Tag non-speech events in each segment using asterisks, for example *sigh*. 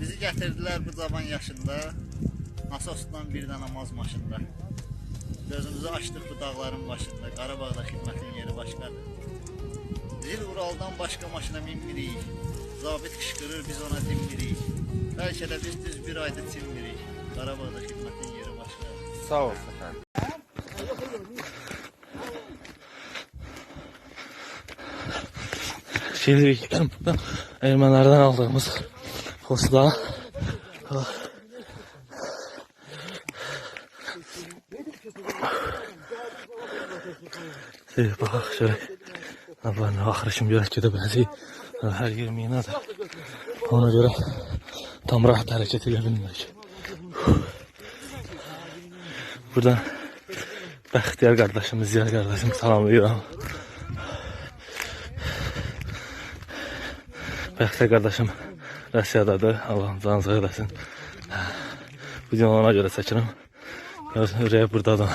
Bizi gətirdilər bu cavan yaşında. Nasosla bir dənə maz maşında. Gözümüzü açdıq bu dağların başında. Qarabağda xidmətin yeri başqadır. Zil Uraldan başqa maşına minmirik. Zabit qışqırır biz ona dinmirik. Bəlkə də biz düz bir ayda tinmirik. Qarabağda xidmətin yeri başqadır. Sağ olsun efendim. Şimdi buradan Ermenilerden aldığımız posta. Bak şöyle. Ben ahırışım görək gedə biləcək. Hər yer minadır. Ona görə tam rahat hərəkət edə bilmirik. Buradan Bəxtiyar qardaşımız, Ziyar qardaşım salamlayıram. Bəxtiyar qardaşım Rusiyadadır. Allah'ım canı sağ eləsin. Bu gün ona görə çəkirəm. Ürəyə buradadır.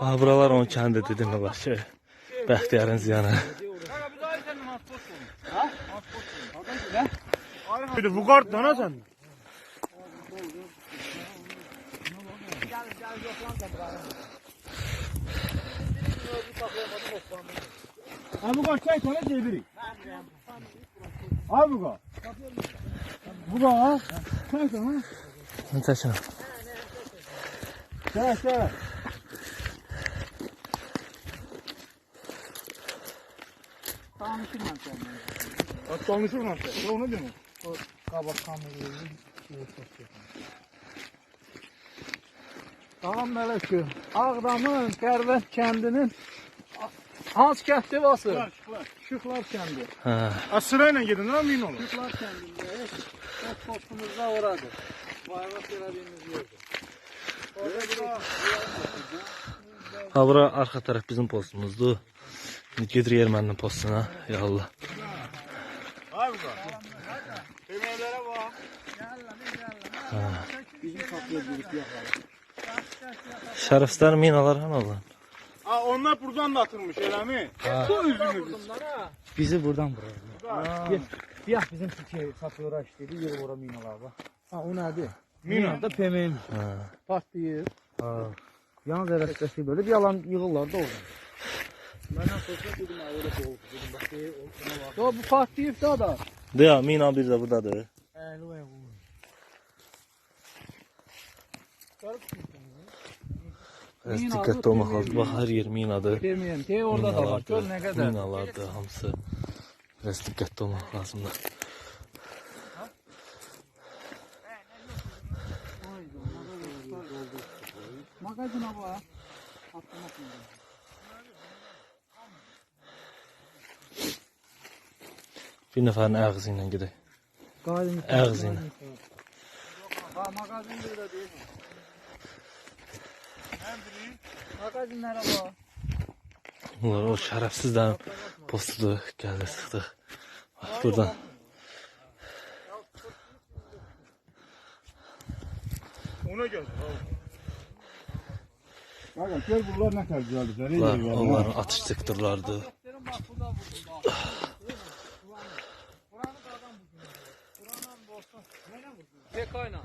Aa, buralar onun kəndi dedim olar ki. Bəxtiyarın ziyanı. Bu kart dana sen. Abi bu kart çay tane cebiri. Abi bu kart. Bu kart ha. Çay tane. Çəkirəm. Çay çay. Tanışır mı sen? O ne demek? Salam Mələküm. Ağdamın Qərvət kəndinin Hans kəndi vası. Şıxlar kəndi. Hə. Ha sırayla gidin lan min olur. Şıxlar kəndindəyiz. Öz postumuz da oradır. Bayrak elədiyimiz yerdir. Orada bir Ha bura arxa tərəf bizim postumuzdur. İndi gedirik erməninin postuna. Ya Allah. Abi bu kart. Emeğlere bak. Şərəfsizlər minalar hanı olan? Ha onlar buradan da atılmış öyle mi? Bu üzümüz. bunlara Bizi buradan. Gel. Siyah bizim Türkiye satıyorlar işte. Bir yıl vura minalar bak. Ha o nerede? Mina. Da PM'nin. Ha. Ha. Yalnız arasındaki böyle bir yalan yığırlar da oradan. Ya bu partlayıb da da. Deyə mina bir də burdadır. Biraz diqqətli olmaq deməyin. lazım. Bax hər yer minadır. Deməyəm. De orada da var. Gör nə qədər. Minalardır hamısı. Biraz diqqətli olmaq lazımdır. Mağazına bax. Atlamaq Bir nəfərin ağzı ilə gedək. Ağzı ilə. Ha mağazin burada deyil. Bunlar o şərəfsizlərin postudur. Gəldi çıxdıq. Bax buradan. Ona gel. Bakın gel buralar ne kadar güzel Bunlar var, ha. onların atış sektorlarıdır. Dedim bax burada vurdum. Buranı da adam vurdu. Buranın borsa. Nələ vurdu? Tekayla.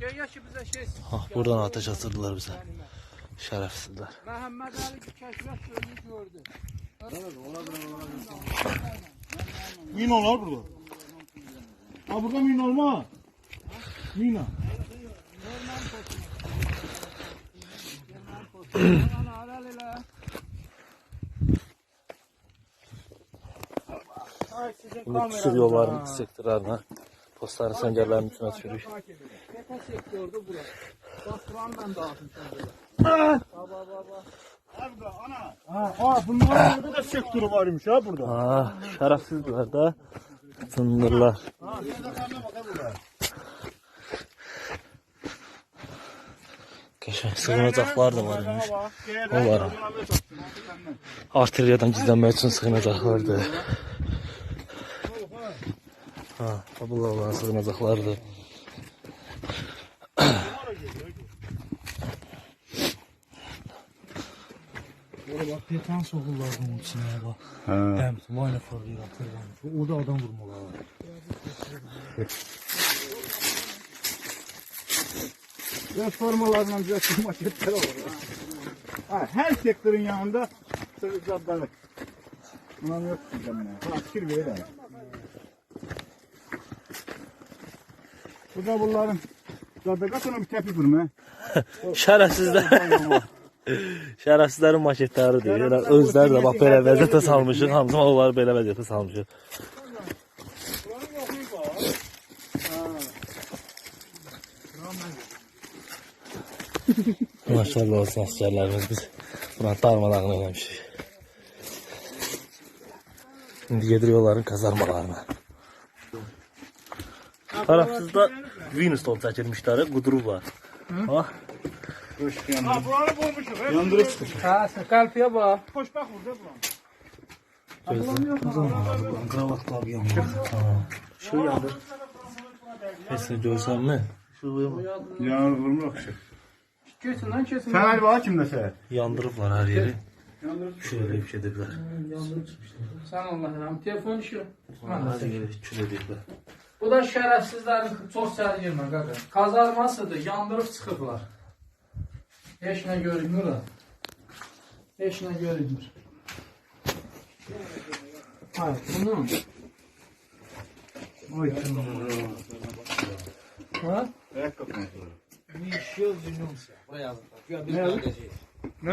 Gel ya ki bizə şey. Ah, buradan ateş atırdılar bizə. Şərəfsizlər. Məhəmməd Ali kəşfiyyat sözünü gördü. Min olar burada. Ha burada min olmaz. Mina. Ana aral elə. Ay sizin Bu sür yolların sektorlarına postların səngərlərinin içinə düşürük. Teka sektördür bura. Bax buranı mən dağıtmışam belə. Baba baba. Abi da ana. Ha, ha bunların burada da sektörü varmış ha burada. Ah, şərəfsizlər də. Sındırlar. Ha, nerede kanına bak ha burada. Qəşəng sığınacaqlar da var imiş. Bak, gel, O var. gel, Artilleriyadan gizlənmək üçün sığınacaqlardır. Ha, bunlar olan sığınacaqlardır. Orada bak petan sokullar bunun içine bak. Ha. Hem mayna fırlıyor hatırlamış. Orada adam vurmalar. Transformalarla bize şu maketler olur. Ha, her sektörün yanında sığırcakları. Bunlar yok diyeceğim ben. Fikir verir. Bu da bunların Zadaka sonra bir tepi kurma. *laughs* Şərəfsizlər. Şərəfsizlərin maketləridir. Yəni özləri də bax belə vəziyyətə salmışıq. Hamısını onları belə vəziyyətə salmışıq. Maşallah olsun əsgərlərimiz biz buranın darmadağını eləmişik. İndi gedirik onların kazarmalarına. Tarafsızda Winstone çəkilmişləri, qudurublar. Bax, Ha, buranı bulmuşuz. Yandırıp çıkışır. Ha, sen kalpiye bak. Koş bak burada buran. Kravatlar yanmış. şu yandır. Hepsini görsənmi? Ya vurmuyor ki. Kesin lan kesin. Sen hadi bak kimde sen. Yandırıblar hər yeri. Kül eləyib gediblər. Sen Allah'ın rahmet. Telefon işi. Hər yeri kül ediblər. Bu da şerefsizlerin çok sergirme kaka. Kazarmasıdır. Yandırıp çıkıplar. Hiç ne görünmüyor da. Hiç ne görünmüyor. Hayır bunu. Oy. Ha? Ayak kapına. Yaşıyor zünümse. Buraya yazıklar. Güya biz Ne? kardeşiyiz. Ne?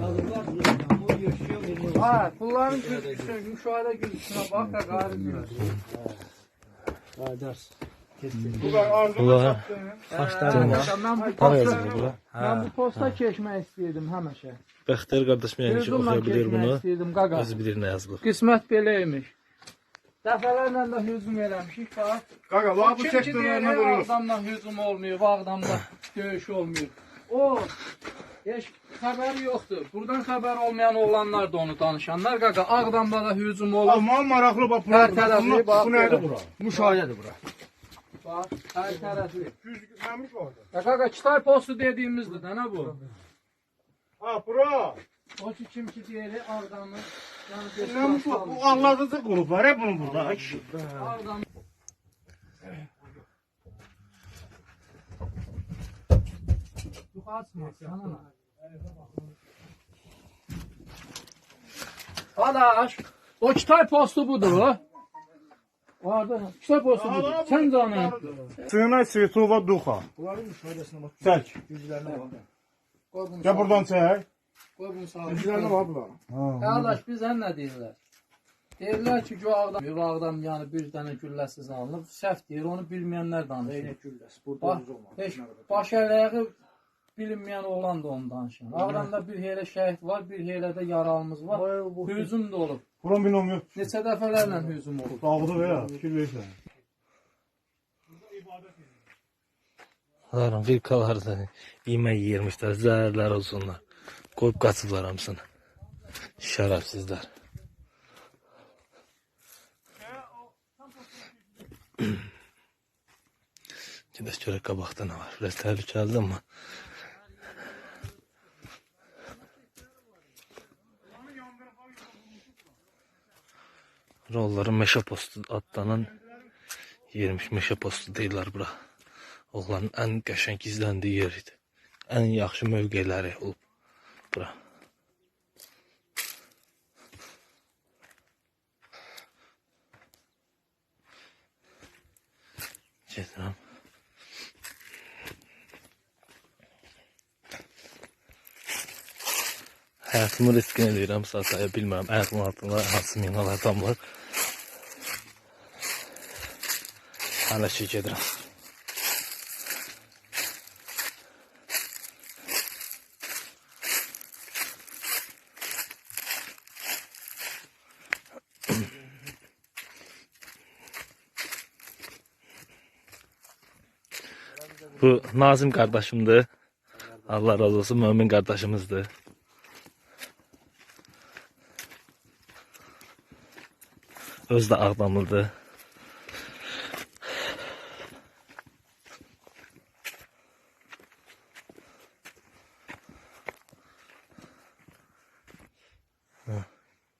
Yazıklar yağmur yaşıyor zünümse. Ha, bunların gözüksün, müşahede gözüksüne bak da gari biraz. Kardeş. Bu sattığını. Kaçlarım var. Para yazılır bura. ben bu posta keçmək istəyirdim həmişə. Bəxtiyar qardaş mən ki oxuya bilir bunu. qaqa. Özü bilir nə yazılıb. Qismət beləymiş. Dəfələrlə də hücum eləmişik, bax. Kanka bak bu deyir, vurulur. Ağdamla hücum olmuyor, Ağdamla döyüş olmuyor. O, heç xəbəri yoxdur. Buradan xəbər olmayan oğlanlar da onu danışanlar, qaqa. Ağdamda da hücum olur. Aman maraqlı bak. Her tarafı Bunlar- bak Bu böyle. bura? Müşahidedir bura. Bax, hər tərəfi. Düzgünlenmiş mi orada? Ya qaqa, Kitay postu dediyimizdir də, nə bu? Ha bura. O ki deyir, Ağdamı, Ne bu? Bu Allah'ın gruplar hep bunun burada. Sana. Adaş, o kitay postu budur. Orada kitay postu budur. Sen canın. Sığınay Svetova Duha. Bunların müşahidesine bak. Çek. Yüzlerine bak. Bunu Gel buradan çek. Qoy bunu sağ. Yüzlerine bak buradan. Qardaş bizə nə deyirlər? Deyirlər ki, bu Ağdam yəni bir dənə gülləsiz alınıb. Səhv deyir, onu bilməyənlər danışır. Zeynep Gülles. Burada olmaz. heç baş əyləyi bilinməyən oğlan da onu danışır. Ağdamda bir heylə şəhid var, bir heylə də yaralımız var. Hücum *clears throat* da olub. Buran binom yok. Neçə dəfələrlə hücum olub. Dağıdı ya. Fikir verirsen. Zaten firkalar da yemək yeyirmişlər, zəhərlər olsunlar. Qoyub qaçıblar hamısını. Şərəfsizlər. Gedək görək qabaqda nə var. Biraz təhlükəlidir amma. Rolların meşə postu adlanan yermiş. Meşə postu deyirlər bura. Oğlanın ən qəşəng gizləndiyi yer idi. Ən yaxşı mövqeləri olub bura. Gedirəm. Həyatımı riskinə deyirəm, sataya bilmirəm. Ayağımın altında hansı minalar damlar. Hələ ki gedirəm. Bu Nazim kardeşimdi. Allah razı olsun mümin kardeşimizdi. Öz de Ağdamlıdı.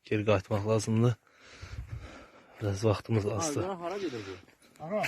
geri qayıtmaq lazımdır. Biraz vaxtımız azdır. hara gedir bu? Ara.